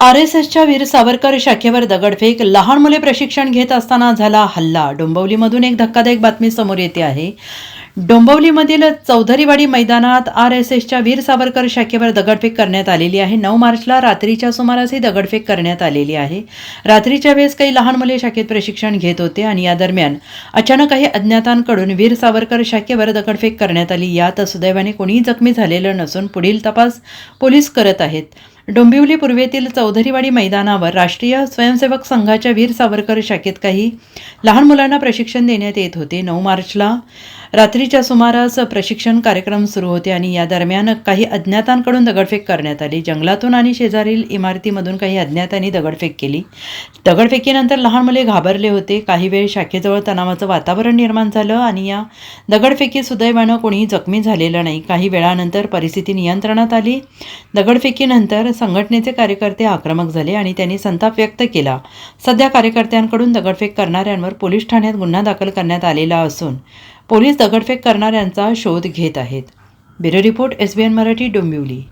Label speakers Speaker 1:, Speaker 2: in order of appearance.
Speaker 1: R S एसच्या वीर सावरकर शाखेवर दगडफेक लहान मुले प्रशिक्षण घेत असताना झाला हल्ला. डोंबवलीमधून एक धक्कादायक बातमी समोर येते आहे. डोंबवलीमधील चौधरीवाडी मैदानात आर एस एसच्या वीर सावरकर शाखेवर दगडफेक करण्यात आलेली आहे. नऊ मार्चला रात्रीच्या सुमारास ही दगडफेक करण्यात आलेली आहे. रात्रीच्या वेळेस काही लहान मुले शाखेत प्रशिक्षण घेत होते आणि या दरम्यान अचानक काही अज्ञातांकडून वीर सावरकर शाखेवर दगडफेक करण्यात आली. यात सुदैवाने कोणीही जखमी झालेलं नसून पुढील तपास पोलीस करत आहेत. डोंबिवली पूर्वेतील चौधरीवाडी मैदानावर राष्ट्रीय स्वयंसेवक संघाच्या वीर सावरकर शाखेत काही लहान मुलांना प्रशिक्षण देण्यात येत होते. नऊ मार्चला रात्रीच्या सुमारास प्रशिक्षण कार्यक्रम सुरू होते आणि या दरम्यान काही अज्ञातांकडून दगडफेक करण्यात आली. जंगलातून आणि शेजारील इमारतीमधून काही अज्ञातांनी दगडफेक केली. दगडफेकीनंतर लहान मुले घाबरले होते. काही वेळ शाखेजवळ तणावाचं वातावरण निर्माण झालं आणि या दगडफेकीत सुदैवानं कोणीही जखमी झालेलं नाही. काही वेळानंतर परिस्थिती नियंत्रणात आली. दगडफेकीनंतर संघटनेचे कार्यकर्ते आक्रमक झाले आणि त्यांनी संताप व्यक्त केला. सध्या कार्यकर्त्यांकडून दगडफेक करणाऱ्यांवर पोलीस ठाण्यात गुन्हा दाखल करण्यात आलेला असून पोलीस दगडफेक करणाऱ्यांचा शोध घेत आहेत. Bureau report S B N Marathi Dombivli.